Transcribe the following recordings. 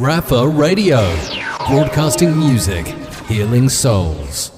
Rafa Radio, broadcasting music, healing souls.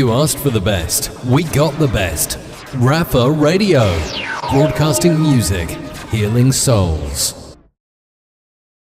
You asked for the best. We got the best. Rafa Radio. Broadcasting music, healing souls.